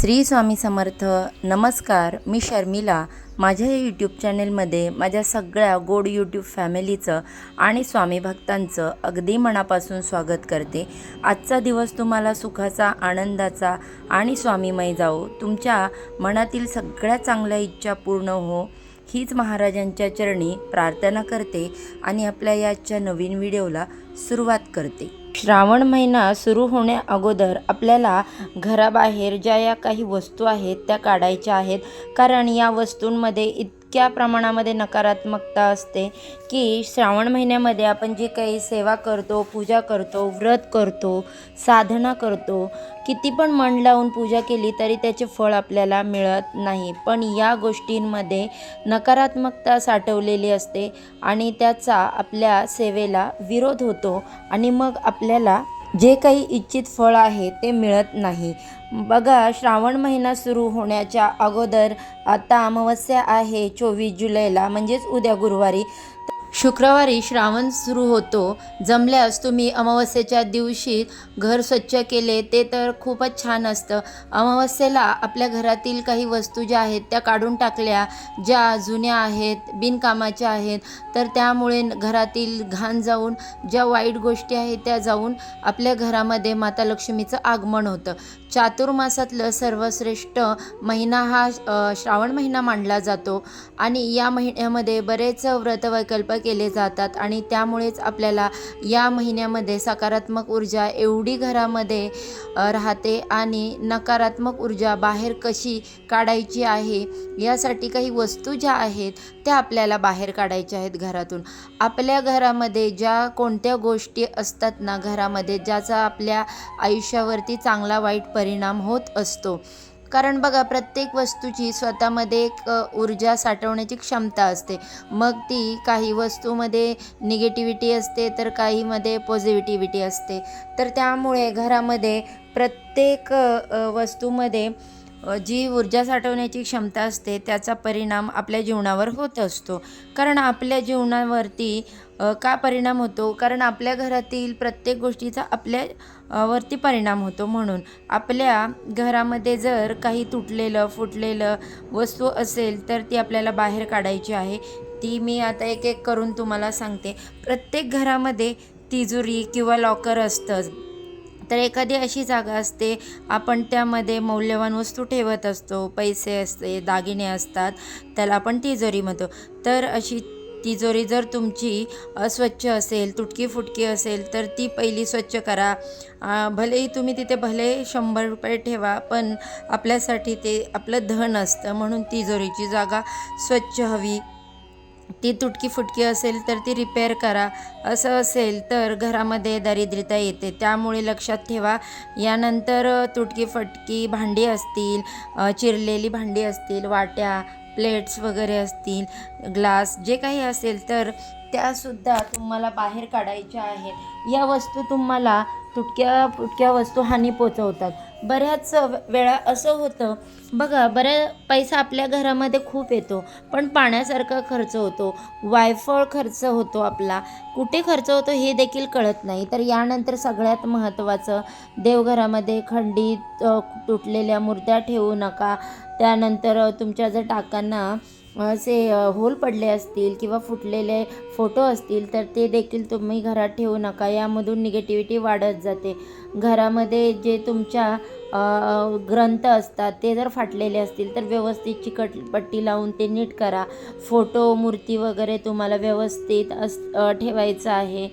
श्री स्वामी समर्थ नमस्कार. मी शर्मिला. माझ्या या यूट्यूब चॅनेलमध्ये माझ्या सगळ्या गोड यूट्यूब फॅमिलीचं आणि स्वामी भक्तांचं अगदी मनापासून स्वागत करते. आजचा दिवस तुम्हाला सुखाचा आनंदाचा आणि स्वामीमय जाओ तुमच्या मनातील सगळ्या चांगल्या इच्छा पूर्ण हो. हीच महाराजांच्या चरणी प्रार्थना करते आणि आपल्या याच्या नवीन व्हिडिओला सुरुवात करते. श्रावण महिना सुरू होण्या अगोदर आपल्याला घराबाहेर ज्या या काही वस्तू आहेत त्या काढायच्या आहेत. कारण या वस्तूंमध्ये इतक्या प्रमाणामध्ये नकारात्मकता असते की श्रावण महिन्यामध्ये आपण जी काही सेवा करतो पूजा करतो व्रत करतो साधना करतो किती पण मन लावून पूजा केली तरी त्याचे फळ आपल्याला मिळत नाही. पण या गोष्टींमध्ये नकारात्मकता साठवलेली असते आणि त्याचा आपल्या सेवेला विरोध होतो आणि मग आपल्याला जे काही इच्छित फळ आहे ते मिळत नाही. बघा श्रावण महिना सुरू होण्याच्या अगोदर आता अमावस्या आहे चोवीस जुलैला म्हणजेच उद्या गुरुवारी. शुक्रवारी श्रावण सुरू होतो. जमल्यास तुम्ही अमावस्येच्या दिवशी घर स्वच्छ केले ते तर खूपच छान असतं. अमावस्येला आपल्या घरातील काही वस्तू ज्या आहेत त्या काढून टाकल्या ज्या जुन्या आहेत बिनकामाच्या आहेत तर त्यामुळे घरातील घाण जाऊन ज्या वाईट गोष्टी आहेत त्या जाऊन आपल्या घरामध्ये माता लक्ष्मीचं आगमन होतं. चातुर्मासातलं सर्वश्रेष्ठ महिना हा श्रावण महिना मानला जातो. आणि या महिन्यामध्ये बरेच व्रतवैकल्प केले जातात आणि त्यामुळेच आपल्याला या महिन्यामध्ये सकारात्मक ऊर्जा एवढी घरामध्ये राहते आणि नकारात्मक ऊर्जा बाहेर कशी काढायची आहे यासाठी काही वस्तू ज्या आहेत त्या आपल्याला बाहेर काढायच्या आहेत घरातून. आपल्या घरामध्ये ज्या कोणत्या गोष्टी असतात ना घरामध्ये ज्याचा आपल्या आयुष्यावरती चांगला वाईट परिणाम होत असतो. कारण बघा प्रत्येक वस्तूची स्वतःमध्ये एक ऊर्जा साठवण्याची क्षमता असते. मग ती काही वस्तूमध्ये निगेटिव्हिटी असते तर काहीमध्ये पॉझिटिव्हिटी असते. तर त्यामुळे घरामध्ये प्रत्येक वस्तूमध्ये जी ऊर्जा साठवण्याची क्षमता असते त्याचा परिणाम आपल्या जीवनावर होत असतो. कारण आपल्या जीवनावरती का परिणाम होतो? कारण आपल्या घरातील प्रत्येक गोष्टीचा आपल्या वरती परिणाम होतो म्हणून. आपल्या घरामध्ये जर काही तुटलेलं फुटलेलं वस्तू असेल तर ती आपल्याला बाहेर काढायची आहे. ती मी आता एक एक करून तुम्हाला सांगते. प्रत्येक घरामध्ये तिजोरी किंवा लॉकर असतंच तर एखादी अशी जागा असते आपण त्यामध्ये मौल्यवान वस्तू ठेवत असतो पैसे असते दागिने असतात त्याला आपण तिजोरी म्हणतो. तर अशी तिजोरी जर तुमची अस्वच्छ असेल तुटकी फुटकी असेल तर ती पहिली स्वच्छ करा. भलेही तुम्ही तिथे भले शंभर रुपये ठेवा पण आपल्यासाठी ते आपलं धन असतं म्हणून तिजोरीची जागा स्वच्छ हवी. ती तुटकी फुटकी असेल तर ती रिपेअर करा. असं असेल तर घरामध्ये दारिद्र्यता येते. त्यामुळे लक्षात ठेवा यानंतर तुटकी फटकी भांडी असतील चिरलेली भांडी असतील वाट्या प्लेट्स वगैरे असतील ग्लास जे काही असेल तर त्यासुद्धा तुम्हाला बाहेर काढायच्या आहेत. या वस्तू तुम्हाला तुटक्या फुटक्या वस्तू हानी पोचवतात बऱ्याच वेळा असं होतं. बघा बऱ्या पैसा आपल्या घरामध्ये खूप येतो पण पाण्यासारखा खर्च होतो. वायफळ खर्च होतो आपला. कुठे खर्च होतो हे देखील कळत नाही. तर यानंतर सगळ्यात महत्त्वाचं देवघरामध्ये खंडित तुटलेल्या मूर्त्या ठेवू नका. त्यानंतर तुमच्या जर टाकांना असे होल पडले असतील किंवा फुटलेले फोटो असतील तर ते देखील तुम्ही घरात ठेवू नका. यामधून निगेटिव्हिटी वाढत जाते. घरामध्ये जे तुमच्या ग्रंथ असतात ते जर फाटलेले असतील तर व्यवस्थित चिकट पट्टी लावून ते नीट करा. फोटो मूर्ती वगैरे तुम्हाला व्यवस्थित अस ठेवायचं आहे.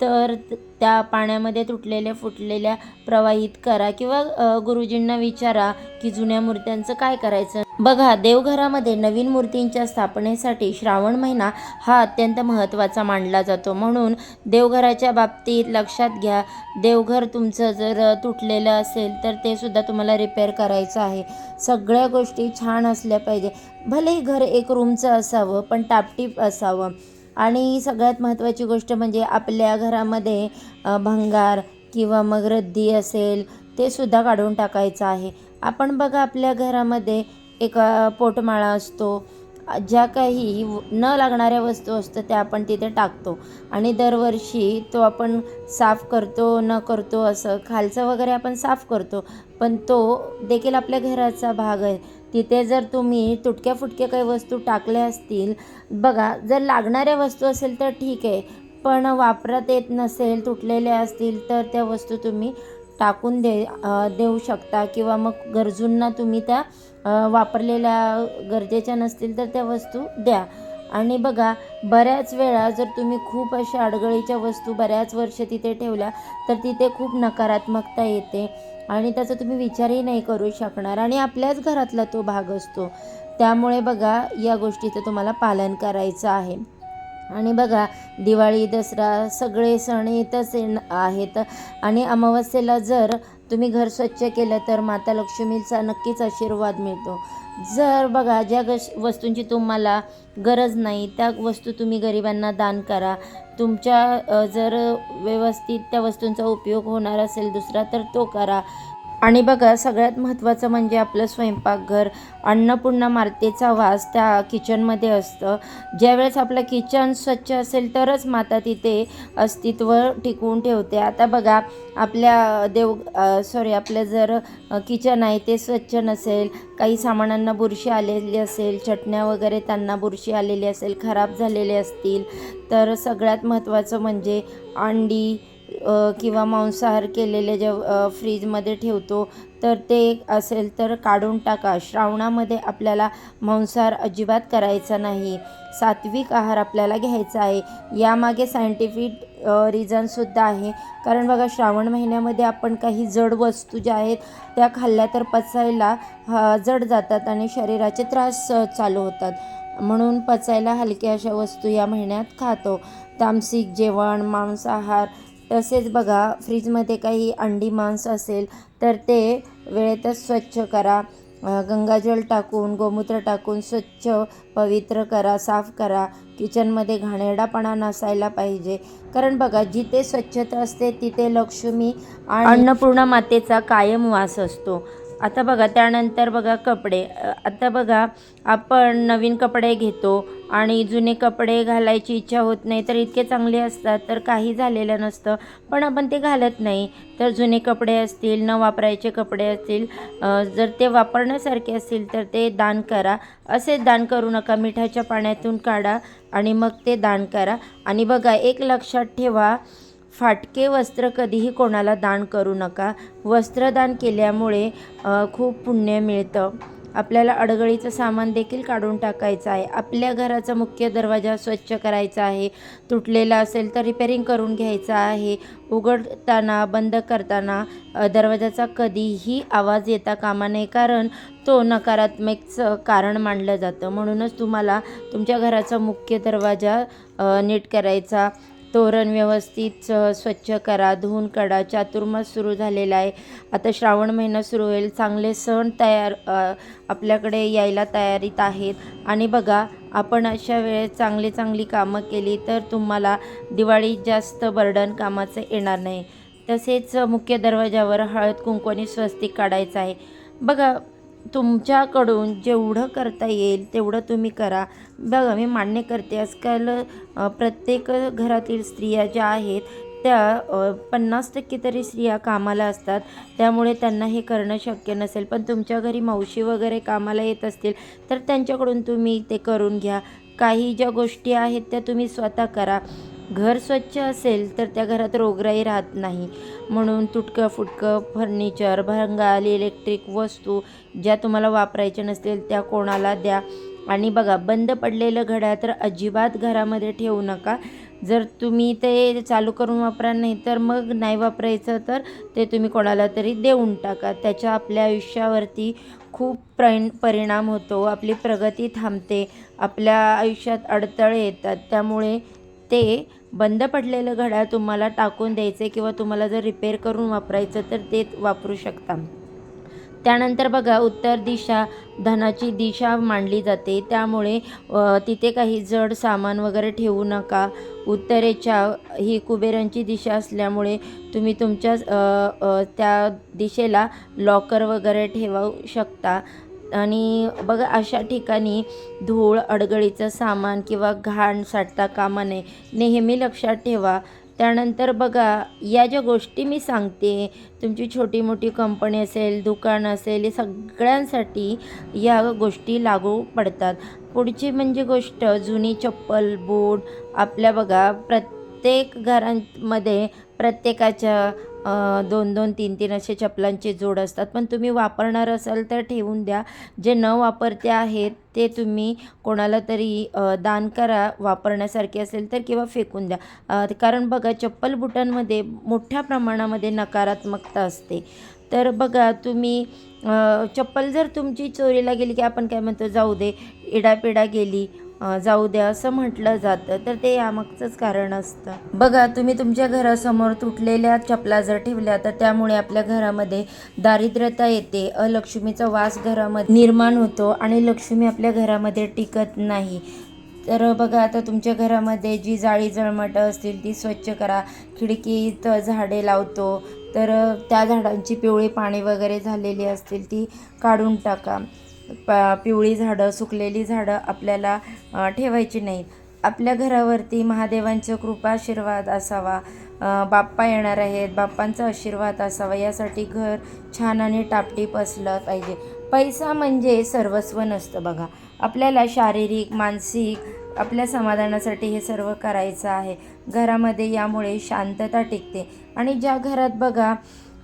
तर त्या पाण्यामध्ये तुटलेल्या फुटलेल्या प्रवाहित करा किंवा गुरुजींना विचारा की जुन्या मूर्त्यांचं काय करायचं. बघा देवघरामध्ये नवीन मूर्तींच्या स्थापनेसाठी श्रावण महिना हा अत्यंत महत्त्वाचा मानला जातो. म्हणून देवघराच्या बाबतीत लक्षात घ्या देवघर तुमचं जर तुटलेलं असेल तर ते सुद्धा तुम्हाला रिपेअर करायचं आहे. सगळ्या गोष्टी छान असल्या पाहिजे. भलेही घर एक रूमचं असावं पण टापटीप असावं. आणि सगळ्यात महत्त्वाची गोष्ट म्हणजे आपल्या घरामध्ये भंगार किंवा मग रद्दी असेल ते सुद्धा काढून टाकायचं आहे. आपण बघा आपल्या घरामध्ये एक पोटमाळा असतो. ज्या काही व- न लागणाऱ्या वस्तू असतं त्या आपण तिथे टाकतो. आणि दरवर्षी तो आपण साफ करतो न करतो असं खालचं वगैरे आपण साफ करतो. पण तो देखील आपल्या घराचा भाग आहे. तिथे जर तुम्ही तुटक्या फुटक्या काही वस्तू टाकल्या असतील बघा जर लागणाऱ्या वस्तू असेल तर ठीक आहे पण वापरात येत नसेल तुटलेल्या असतील तर त्या वस्तू तुम्ही टाकून दे देऊ शकता किंवा मग गरजूंना तुम्ही त्या वापरलेल्या गरजेच्या नसतील तर त्या वस्तू द्या. आणि बघा बऱ्याच वेळा जर तुम्ही खूप अशा अडगळीच्या वस्तू बऱ्याच वर्ष तिथे ठेवल्या तर तिथे खूप नकारात्मकता येते. आणि त्याचा तुम्ही विचारही नाही करू शकणार. आणि आपल्याच घरातला तो भाग असतो. त्यामुळे बघा या गोष्टीचं तुम्हाला पालन करायचं आहे. आणि बघा दिवाळी दसरा सगळे सण येतच आहेत. आणि अमावस्येला जर तुम्ही घर स्वच्छ केलं तर माता लक्ष्मीचा नक्कीच आशीर्वाद मिळतो. जर बघा ज्या गश वस्तूंची तुम्हाला गरज नाही त्या वस्तू तुम्ही गरिबांना दान करा. तुमच्या जर व्यवस्थित त्या वस्तूंचा उपयोग होणार असेल दुसरा तर तो करा. आणि बघा सगळ्यात महत्त्वाचं म्हणजे आपलं स्वयंपाकघर अन्नपूर्णा मातेचा वास त्या किचनमध्ये असतं. ज्यावेळेस आपलं किचन स्वच्छ असेल तरच माता तिथे अस्तित्व टिकवून ठेवते. आता बघा आपल्या देव सॉरी आपलं जर किचन आहे ते स्वच्छ नसेल काही सामानांना बुरशी आलेली असेल चटण्या वगैरे त्यांना बुरशी आलेली असेल खराब झालेले असतील तर सगळ्यात महत्त्वाचं म्हणजे अंडी किंवा मांसाहार केलेले जे फ्रीजमध्ये ठेवतो तर ते असेल तर काढून टाका. श्रावणामध्ये आपल्याला मांसाहार अजिबात करायचा नाही. सात्विक आहार आपल्याला घ्यायचा आहे. यामागे सायंटिफिक रिझनसुद्धा आहे. कारण बघा श्रावण महिन्यामध्ये आपण काही जड वस्तू ज्या आहेत त्या खाल्ल्या तर पचायला जड जातात आणि शरीराचे त्रास चालू होतात. म्हणून पचायला हलक्या अशा वस्तू या महिन्यात खातो. तामसिक जेवण मांसाहार तसेच बघा फ्रीजमध्ये काही अंडी मांस असेल तर ते वेळेतच स्वच्छ करा. गंगाजल टाकून गोमूत्र टाकून स्वच्छ पवित्र करा साफ करा. किचनमध्ये घाणेरडापणा नसायला पाहिजे. कारण बघा जिथे स्वच्छता असते तिथे लक्ष्मी अन्नपूर्णा मातेचा कायम वास असतो. आता बघा त्यानंतर बघा कपडे. आता बघा आपण नवीन कपडे घेतो आणि जुने कपडे घालायची इच्छा होत नाही तर इतके चांगले असतात तर काही झालेलं नसतं. पण आपण ते घालत नाही. तर जुने कपडे असतील न वापरायचे कपडे असतील जर ते वापरण्यासारखे असतील तर ते दान करा. असे दान करू नका. मिठाच्या पाण्यातून काढा आणि मग ते दान करा. आणि बघा एक लक्षात ठेवा फाटके वस्त्र कधीही कोणाला दान करू नका. वस्त्रदान केल्यामुळे खूप पुण्य मिळतं. आपल्याला अडगळीचं सामान देखील काढून टाकायचं आहे. आपल्या घराचा मुख्य दरवाजा स्वच्छ करायचा आहे. तुटलेला असेल तर रिपेरिंग करून घ्यायचा आहे. उघडताना बंद करताना दरवाजाचा कधीही आवाज येता कामा नये कारण तो नकारात्मकचं कारण मानलं जातं. म्हणूनच तुम्हाला तुमच्या घराचा मुख्य दरवाजा नीट करायचा. तोरण व्यवस्थित स्वच्छ करा धुवून काढा चातुर्मास सुरू झालेला आहे. आता श्रावण महिना सुरू होईल. चांगले सण तयार आपल्याकडे यायला तयारीत आहेत. आणि बघा आपण अशा वेळेस चांगली चांगली कामं केली तर तुम्हाला दिवाळीत जास्त बर्डन कामाचं येणार नाही. तसेच मुख्य दरवाजावर हळद कुंकवानी स्वस्तिक काढायचं आहे. बघा तुमच्याकडून जेवढं करता येईल तेवढं तुम्ही करा. बघा मी मान्य करते आजकाल प्रत्येक घरातील स्त्रिया ज्या आहेत त्या पन्नास टक्के तरी स्त्रिया कामाला असतात. त्यामुळे त्यांना हे करणं शक्य नसेल. पण तुमच्या घरी मावशी वगैरे कामाला येत असतील तर त्यांच्याकडून तुम्ही ते करून घ्या. काही ज्या गोष्टी आहेत त्या तुम्ही स्वतः करा. घर स्वच्छ असेल तर त्या घरात रोगराई राहत नाही. म्हणून तुटकं फुटकं फर्निचर भंगाल इलेक्ट्रिक वस्तू ज्या तुम्हाला वापरायच्या नसतील त्या कोणाला द्या. आणि बघा बंद पडलेलं घड्याळ तर अजिबात घरामध्ये ठेवू नका. जर तुम्ही ते चालू करून वापरा नाही तर मग नाही वापरायचं तर ते तुम्ही कोणाला तरी देऊन टाका. त्याच्या आपल्या आयुष्यावरती खूप प्रण परिणाम होतो. आपली प्रगती थांबते. आपल्या आयुष्यात अडथळे येतात. त्यामुळे ते बंद पडलेलं घड्याळ तुम्हाला टाकून द्यायचे किंवा तुम्हाला जर रिपेअर करून वापरायचं तर ते वापरू शकता. त्यानंतर बघा उत्तर दिशा धनाची दिशा मांडली जाते. त्यामुळे तिथे काही जड सामान वगैरे ठेवू नका. उत्तरेच्या ही कुबेरांची दिशा असल्यामुळे तुम्ही तुमच्या त्या दिशेला लॉकर वगैरे ठेवू शकता. आणि बघा अशा ठिकाणी धूळ अडगळीचं सामान किंवा घाण साठता कामा नये. नेहमी लक्षात ठेवा. त्यानंतर बघा या ज्या गोष्टी मी सांगते तुमची छोटी मोठी कंपनी असेल दुकान असेल हे सगळ्यांसाठी या गोष्टी लागू पडतात. पुढची म्हणजे गोष्ट जुनी चप्पल बूट आपल्या बघा प्रत्येक घरांमध्ये प्रत्येकाच्या दोन दोन तीन तीन असे चपलांचे जोड असतात. पण तुम्ही वापरणार असाल तर ठेवून द्या. जे न वापरते आहेत ते तुम्ही कोणाला तरी दान करा. वापरण्यासारखे असेल तर किंवा फेकून द्या. कारण बघा चप्पल बुटांमध्ये मोठ्या प्रमाणामध्ये नकारात्मकता असते. तर बघा तुम्ही चप्पल जर तुमची चोरीला गेली की आपण काय म्हणतो जाऊ दे इडापिडा गेली. जाऊ द्या असं म्हटलं जातं तर ते यामागचंच कारण असतं. बघा तुम्ही तुमच्या घरासमोर तुटलेल्या चपला जर ठेवल्या तर त्यामुळे आपल्या घरामध्ये दारिद्र्यता येते अलक्ष्मीचा वास घरामध्ये निर्माण होतो आणि लक्ष्मी आपल्या घरामध्ये टिकत नाही. तर बघा आता तुमच्या घरामध्ये जी जाळी जळमटं असतील ती स्वच्छ करा. खिडकीत झाडे लावतो तर त्या झाडांची पिवळी पाणी वगैरे झालेली असतील ती काढून टाका. प पिवळी झाडं सुकलेली झाडं आपल्याला ठेवायची नाहीत. आपल्या घरावरती महादेवांचं कृपा आशीर्वाद असावा. बाप्पा येणार आहेत. बाप्पांचा आशीर्वाद असावा. यासाठी घर छान आणि टापटीप असलं पाहिजे. पैसा म्हणजे सर्वस्व नसतं बघा. आपल्याला शारीरिक मानसिक आपल्या समाधानासाठी हे सर्व करायचं आहे. घरामध्ये यामुळे शांतता टिकते. आणि ज्या घरात बघा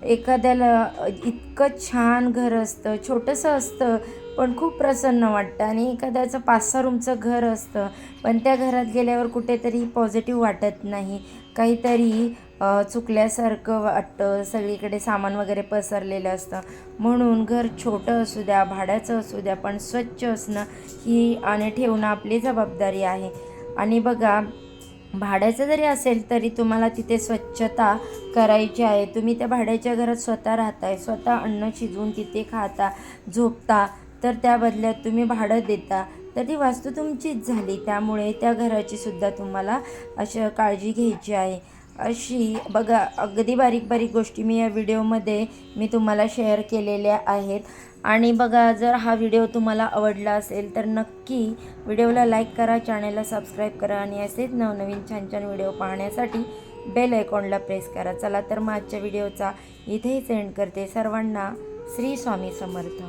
एखाद्याला इतकं छान घर असतं छोटंसं असतं पण खूप प्रसन्न वाटतं. आणि एखाद्याचं पाच सहा रूमचं घर असतं पण त्या घरात गेल्यावर कुठेतरी पॉझिटिव्ह वाटत नाही. काहीतरी चुकल्यासारखं वाटतं. सगळीकडे सामान वगैरे पसरलेलं असतं. म्हणून घर छोटं असू द्या भाड्याचं असू द्या पण स्वच्छ असणं ही आणि ठेवणं आपली जबाबदारी आहे. आणि बघा भाड्याचं जरी असेल तरी तुम्हाला तिथे स्वच्छता करायची आहे. तुम्ही त्या भाड्याच्या घरात स्वतः राहताय. स्वतः अन्न शिजवून तिथे खाता झोपता तर त्या बदल्यात तुम्ही भाडं देता तर ती वास्तू तुमचीच झाली. त्यामुळे त्या घराची सुद्धा तुम्हाला अशा काळजी घ्यायची आहे. अशी बघा अगदी बारीक बारीक गोष्टी मी या व्हिडिओमध्ये मी तुम्हाला शेअर केलेल्या आहेत. आणि बघा जर हा व्हिडिओ तुम्हाला आवडला असेल तर नक्की व्हिडिओला लाईक करा चॅनलला सबस्क्राईब करा आणि असेच नवनवीन छान छान व्हिडिओ पाहण्यासाठी बेल आयकॉनला प्रेस करा. चला तर मग आजच्या व्हिडिओचा इथेही सेंड करते. सर्वांना श्री स्वामी समर्थ.